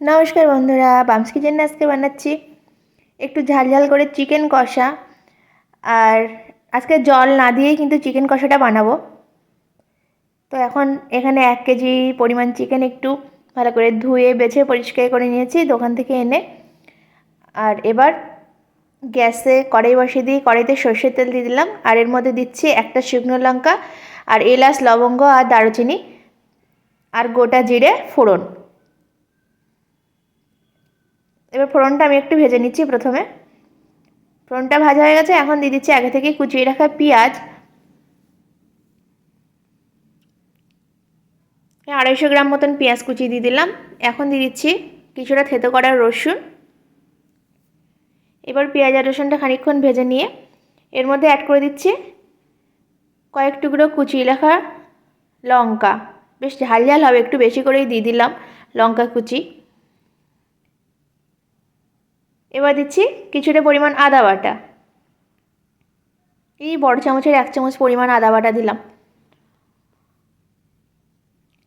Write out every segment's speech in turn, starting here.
নমস্কার বন্ধুরা balms kitchen আজকে বানাচ্ছি। একটু ঝাল ঝাল করে চিকেন কষা। আর আজকে জল না দিয়েই কিন্তু চিকেন কষাটা বানাবো। তো এখন এখানে এক কেজি পরিমাণ চিকেন একটু ভালো করে ধুয়ে, বেছে, পরিষ্কার করে নিয়েছি দোকান থেকে এনে। আর এবার গ্যাসে কড়াই বসিয়ে দিয়ে কড়াইতে সর্ষের তেল দিয়ে দিলাম। আর এর মধ্যে দিচ্ছি একটা শুকনো লঙ্কা আর এলাচ, লবঙ্গ আর দারুচিনি। আর গোটা জিরে ফোড়ন। এবার ফোড়নটা আমি একটু ভেজে নিচ্ছি প্রথমে। ফোড়নটা ভাজা হয়ে গেছে, এখন দিয়ে দিচ্ছি আগে থেকে কুচিয়ে রাখা পেঁয়াজ। আড়াইশো গ্রাম মতন পেঁয়াজ কুচিয়ে দিয়ে দিলাম। এখন দিয়ে দিচ্ছি কিছুটা থেতো করা রসুন। এবার পেঁয়াজ আর রসুনটা খানিকক্ষণ ভেজে নিয়ে এর মধ্যে অ্যাড করে দিচ্ছি কয়েক টুকরো কুচিয়ে রাখা লঙ্কা। বেশ ঝাল ঝাল হবে, একটু বেশি করেই দিয়ে দিলাম লঙ্কা কুচি। এবার দিচ্ছি কিছুটা পরিমাণ আদা বাটা। এই বড় চামচের এক চামচ পরিমাণ আদা বাটা দিলাম।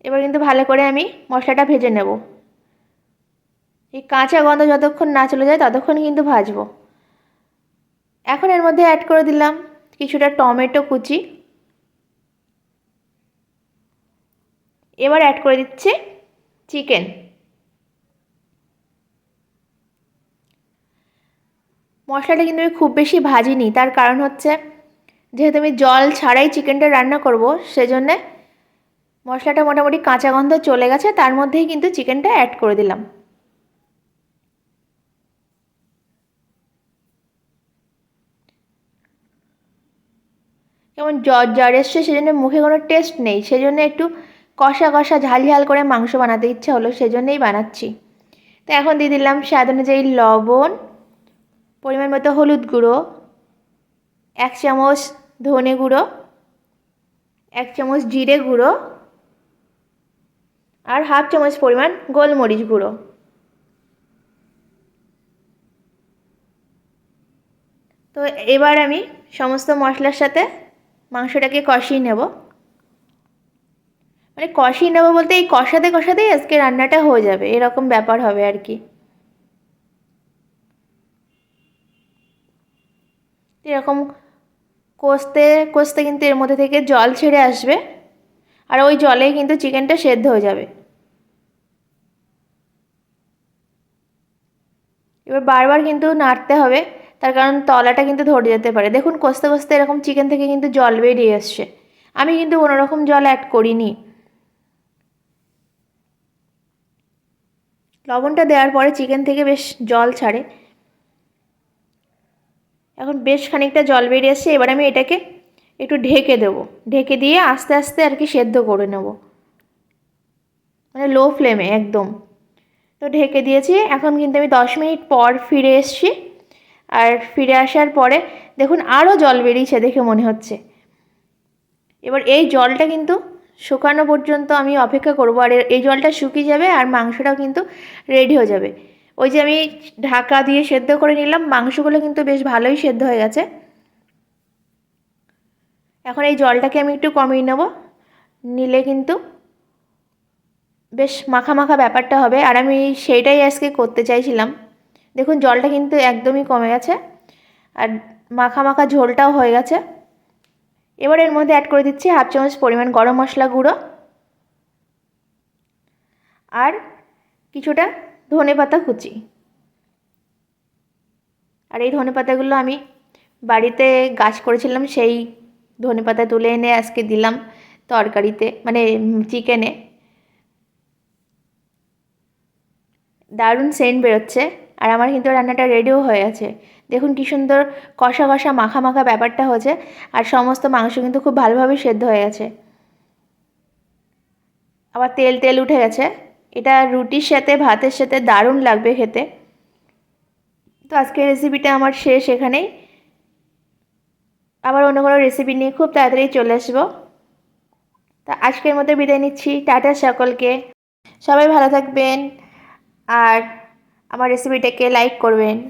এবার কিন্তু ভালো করে আমি মশলাটা ভেজে নেব। এই কাঁচা গন্ধ যতক্ষণ না চলে যায় ততক্ষণ কিন্তু ভাজবো। এখন এর মধ্যে অ্যাড করে দিলাম কিছুটা টমেটো কুচি। এবার অ্যাড করে দিচ্ছি চিকেন মশলাটা কিন্তু আমি খুব বেশি ভাজিনি। তার কারণ হচ্ছে, যেহেতু আমি জল ছাড়াই চিকেনটা রান্না করব, সেজন্যে মশলাটা মোটামুটি কাঁচা গন্ধ চলে গেছে, তার মধ্যেই কিন্তু চিকেনটা অ্যাড করে দিলাম। কেমন জ্বর জ্বর এসছে, সেজন্য মুখে কোনো টেস্ট নেই। সেজন্য একটু কষা কষা ঝাল ঝাল করে মাংস বানাতে ইচ্ছা হলো, সেজন্যই বানাচ্ছি। তো এখন দিয়ে দিলাম স্বাদ অনুযায়ী লবণ পরিমাণ মতো হলুদ গুঁড়ো, এক চামচ ধনে গুঁড়ো, এক চামচ জিরে গুঁড়ো আর হাফ চামচ পরিমাণ গোলমরিচ গুঁড়ো। তো এবার আমি সমস্ত মশলার সাথে মাংসটাকে কষিয়ে নেব। মানে কষিয়ে নেব বলতে এই কষাতে কষাতেই আজকে রান্নাটা হয়ে যাবে, এরকম ব্যাপার হবে আর কি। এরকম কষতে কষতে কিন্তু এর মধ্যে থেকে জল ছেড়ে আসবে। আর ওই জলেই কিন্তু চিকেনটা সেদ্ধ হয়ে যাবে। এবার বারবার কিন্তু নাড়তে হবে, তার কারণ তলাটা কিন্তু ধরে যেতে পারে। দেখুন, কষতে কষতে এরকম চিকেন থেকে কিন্তু জল বেরিয়ে আসছে। আমি কিন্তু কোনো রকম জল অ্যাড করিনি। লবণটা দেওয়ার পরে চিকেন থেকে বেশ জল ছাড়ে। এখন বেশ খানিকটা জল বেরিয়ে আসছে এবার আমি এটাকে একটু ঢেকে দেবো। ঢেকে দিয়ে আস্তে আস্তে আর কি সেদ্ধ করে নেব। মানে লো ফ্লেমে একদম। তো ঢেকে দিয়েছি। এখন কিন্তু আমি দশ মিনিট পর ফিরে এসছি। আর ফিরে আসার পরে দেখুন আরও জল বেরিয়েছে দেখে মনে হচ্ছে। এবার এই জলটা কিন্তু শুকানো পর্যন্ত আমি অপেক্ষা করব। আর এই জলটা শুকিয়ে যাবে আর মাংসটাও কিন্তু রেডি হয়ে যাবে। ওই যে আমি ঢাকা দিয়ে সেদ্ধ করে নিলাম, মাংসগুলো কিন্তু বেশ ভালোই সেদ্ধ হয়ে গেছে। এখন এই জলটাকে আমি একটু কমিয়ে নেব। নিলে কিন্তু বেশ মাখা মাখা ব্যাপারটা হবে। আর আমি সেইটাই আজকে করতে চাইছিলাম। দেখুন, জলটা কিন্তু একদমই কমে গেছে। আর মাখা মাখা ঝোলটাও হয়ে গেছে। এবার এর মধ্যে অ্যাড করে দিচ্ছি হাফ চামচ পরিমাণ গরম মশলা গুঁড়ো। আর কিছুটা ধনে পাতা কুচি। আর এই ধনে পাতাগুলো আমি বাড়িতে গাছ করেছিলাম, সেই ধনে পাতা তুলে এনে আজকে দিলাম তরকারিতে মানে চিকেনে। দারুণ সেন্ট বেরোচ্ছে আর আমার কিন্তু রান্নাটা রেডিও হয়ে আছে। দেখুন কী সুন্দর কষা কষা মাখা মাখা ব্যাপারটা হয়েছে আর সমস্ত মাংস কিন্তু খুব ভালোভাবে সেদ্ধ হয়ে গেছে। আবার তেল তেল উঠে গেছে। এটা রুটির সাথে, ভাতের সাথে দারুণ লাগবে খেতে। তো আজকের রেসিপিটা আমার শেষ এখানেই। আবার অন্য কোনো রেসিপি নিয়ে খুব তাড়াতাড়ি চলে আসব। তা আজকের মতো বিদায় নিচ্ছি। টাটা সকলকে। সবাই ভালো থাকবেন। আর আমার রেসিপিটাকে লাইক করবেন।